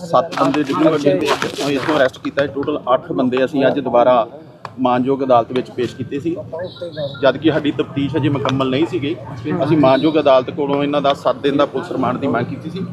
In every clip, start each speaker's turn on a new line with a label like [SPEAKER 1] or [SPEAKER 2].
[SPEAKER 1] ਸੱਤ ਬੰਦੇ ਡਿਬਰੂ ਗੱਡੀ ਦੇ ਅਸੀਂ ਇੱਥੋਂ ਅਰੈਸਟ ਕੀਤਾ ਟੋਟਲ 8 ਬੰਦੇ ਅਸੀਂ ਅੱਜ ਦੁਬਾਰਾ ਮਾਨਯੋਗ ਅਦਾਲਤ ਵਿੱਚ ਪੇਸ਼ ਕੀਤੇ ਸੀ। ਜਦ ਕਿ ਸਾਡੀ ਤਫਤੀਸ਼ ਅਜੇ ਮੁਕੰਮਲ ਨਹੀਂ ਸੀ ਗਈ ਅਸੀਂ ਮਾਨਯੋਗ ਅਦਾਲਤ ਕੋਲੋਂ ਇਹਨਾਂ ਦਾ 7 ਦਿਨ ਦਾ ਪੁਲਿਸ ਰਿਮਾਂਡ ਦੀ ਮੰਗ ਕੀਤੀ ਸੀ।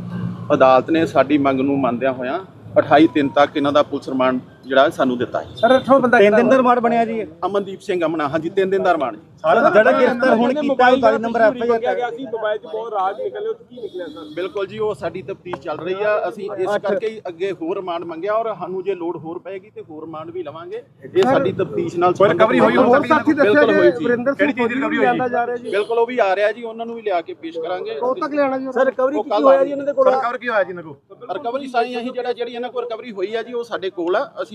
[SPEAKER 1] ਅਦਾਲਤ ਨੇ ਸਾਡੀ ਮੰਗ ਨੂੰ ਮੰਨਦਿਆਂ ਹੋਇਆਂ 28 ਦਿਨ ਤੱਕ ਇਹਨਾਂ ਦਾ ਪੁਲਿਸ ਰਿਮਾਂਡ ਜਿਹੜਾ ਸਾਨੂੰ ਦਿੱਤਾ ਹੈ
[SPEAKER 2] ਸਰ ਇੱਥੋਂ ਬੰਦਾ ਤਿੰਨ ਦਿਨ ਦਾ ਰਿਮਾਂਡ ਬਣਿਆ ਜੀ।
[SPEAKER 1] ਅਮਨਦੀਪ ਸਿੰਘ ਅਮਨਾ ਹਾਂਜੀ 3 ਦਿਨ ਦਾ ਰਿਮਾਂਡ ਜੀ।
[SPEAKER 2] ਜਿਹੜਾ ਗ੍ਰਿਫਤਾਰ ਹੁਣ ਕੀਤਾ ਉਹ 22 ਨੰਬਰ ਐਫ ਆਈ ਆਰ
[SPEAKER 3] ਗਿਆ ਸੀ ਮੋਬਾਈਲ 'ਚ ਬਹੁਤ ਰਾਜ ਨਿਕਲੇ ਉਹ ਕੀ ਨਿਕਲਿਆ ਸਰ?
[SPEAKER 1] ਬਿਲਕੁਲ ਜੀ ਉਹ ਸਾਡੀ ਤਫਤੀਸ਼ ਚੱਲ ਰਹੀ ਆ। ਅਸੀਂ ਇਸ ਕਰਕੇ ਹੀ ਅੱਗੇ ਹੋਰ ਰਿਮਾਂਡ ਮੰਗਿਆ ਔਰ ਸਾਨੂੰ ਜੇ ਲੋਡ ਹੋਰ ਪਏਗੀ ਤੇ ਹੋਰ ਰਿਮਾਂਡ ਵੀ ਲਵਾਂਗੇ। ਇਹ ਸਾਡੀ ਤਫਤੀਸ਼ ਨਾਲ
[SPEAKER 3] ਕੋਈ recovery ਹੋਈ ਹੋਰ ਸਾਥੀ
[SPEAKER 1] ਬਿਲਕੁਲ ਹੋਈ ਜੀ।
[SPEAKER 3] ਕਿਹੜੀ ਚੀਜ਼ ਦੀ ਰਿਕਵਰੀ ਹੋਈ
[SPEAKER 2] ਜਾ? ਰਿਹਾ ਜੀ।
[SPEAKER 1] ਬਿਲਕੁਲ ਉਹ ਵੀ ਆ ਰਿਹਾ ਜੀ ਉਹਨਾਂ ਨੂੰ ਵੀ ਲਿਆ ਕੇ ਪੇਸ਼ ਕਰਾਂਗੇ।
[SPEAKER 2] ਕਦੋਂ ਤੱਕ ਲਿਆਣਾ ਜੀ ਸਰ ਰਿਕਵਰੀ ਕੀ ਹੋਇਆ ਜੀ ਇਹਨਾਂ ਦੇ ਕੋਲ?
[SPEAKER 3] ਰਿਕਵਰ ਕੀ ਹੋਇਆ ਜੀ ਇਹਨਾਂ ਕੋ
[SPEAKER 1] ਰਿਕਵਰੀ ਸਾਈ ਅਸੀਂ ਜਿਹੜਾ ਜਿਹੜੀ ਇਹਨਾਂ ਕੋਲ ਰਿਕਵਰੀ ਹੋਈ ਆ ਜੀ ਉਹ ਸਾਡੇ ਕੋਲ ਆ। ਅਸੀਂ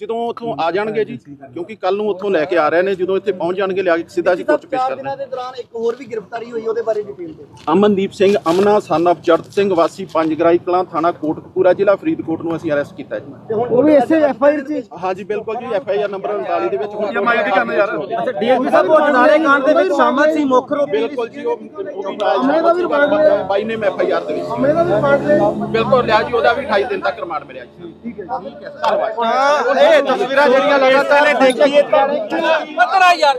[SPEAKER 1] ਜਦੋਂ ਉੱਥੋਂ ਆ ਜਾਣਗੇ ਜੀ ਕਿਉਂਕਿ ਕੱਲ ਨੂੰ ਉੱਥੋਂ ਲੈ ਕੇ ਆ ਰਹੇ ਨੇ ਜਦੋਂ ਇੱਥੇ ਪਹੁੰਚ ਜਾਣਗੇ ਲਿਆ ਕੇ ਸਿੱਧਾ ਜੀ ਕੋਰਟ ਪੇਸ਼ ਕਰਨਾ।
[SPEAKER 2] ਦੇ ਦੌਰਾਨ ਇੱਕ ਹੋਰ ਵੀ ਗ੍ਰਿਫਤਾਰੀ ਹੋਈ ਉਹਦੇ ਬਾਰੇ ਡਿਟੇਲ ਦੇ
[SPEAKER 1] ਅਮਨਦੀਪ ਸਿੰਘ ਅਮਨਾ ਸਨ of ਜਰਤ ਸਿੰਘ ਵਾਸੀ ਪੰਜਗਰਾਈ ਕਲਾਂ ਥਾਣਾ ਕੋਟਕਪੂਰਾ ਜ਼ਿਲ੍ਹਾ ਫਰੀਦਕੋਟ ਨੂੰ ਅਸੀਂ ਅਰੈਸਟ ਕੀਤਾ ਜੀ।
[SPEAKER 2] ਉਹ ਵੀ ਇਸੇ ਐਫ ਆਈ ਆਰ ਚ
[SPEAKER 1] ਹਾਂਜੀ ਬਿਲਕੁਲ ਜੀ ਐਫ ਆਈ ਆਰ ਨੰਬਰ 39 ਦੇ ਵਿੱਚ ਹੁਣ
[SPEAKER 3] MID ਕਰਨਾ ਯਾਰ।
[SPEAKER 2] ਅੱਛਾ ਡੀਐਸਪੀ ਸਾਹਿਬ ਉਹ ਨਾਲੇ ਕਾਂਡ ਦੇ ਵਿੱਚ ਸ਼ਾਮਲ ਸੀ ਮੁੱਖ ਰੂਪ
[SPEAKER 1] ਬਿਲਕੁਲ ਜੀ ਉਹ ਉਹ ਵੀ ਨਾਲ ਬਾਈ ਨੇ ਐਫ ਆਈ ਆਰ ਦੇ ਵਿੱਚ
[SPEAKER 2] ਮੇਰਾ ਵੀ ਦੇ
[SPEAKER 1] ਬਿਲਕੁਲ ਲਿਆ ਜੀ ਉਹਦਾ ਵੀ 28 ਦਿਨ ਤੱਕ ਰਿਮਾਂਡ ਮਿਲਿਆ ਜੀ। ਠੀਕ ਹੈ ਧੰਨਵਾਦ।
[SPEAKER 2] ਇਹ ਤਸਵੀਰਾਂ ਜਿਹੜੀਆਂ ਲਗਾਤਾਰ ਦੇਖੀਏ
[SPEAKER 4] ਪਤਰਾ ਯਾਰ।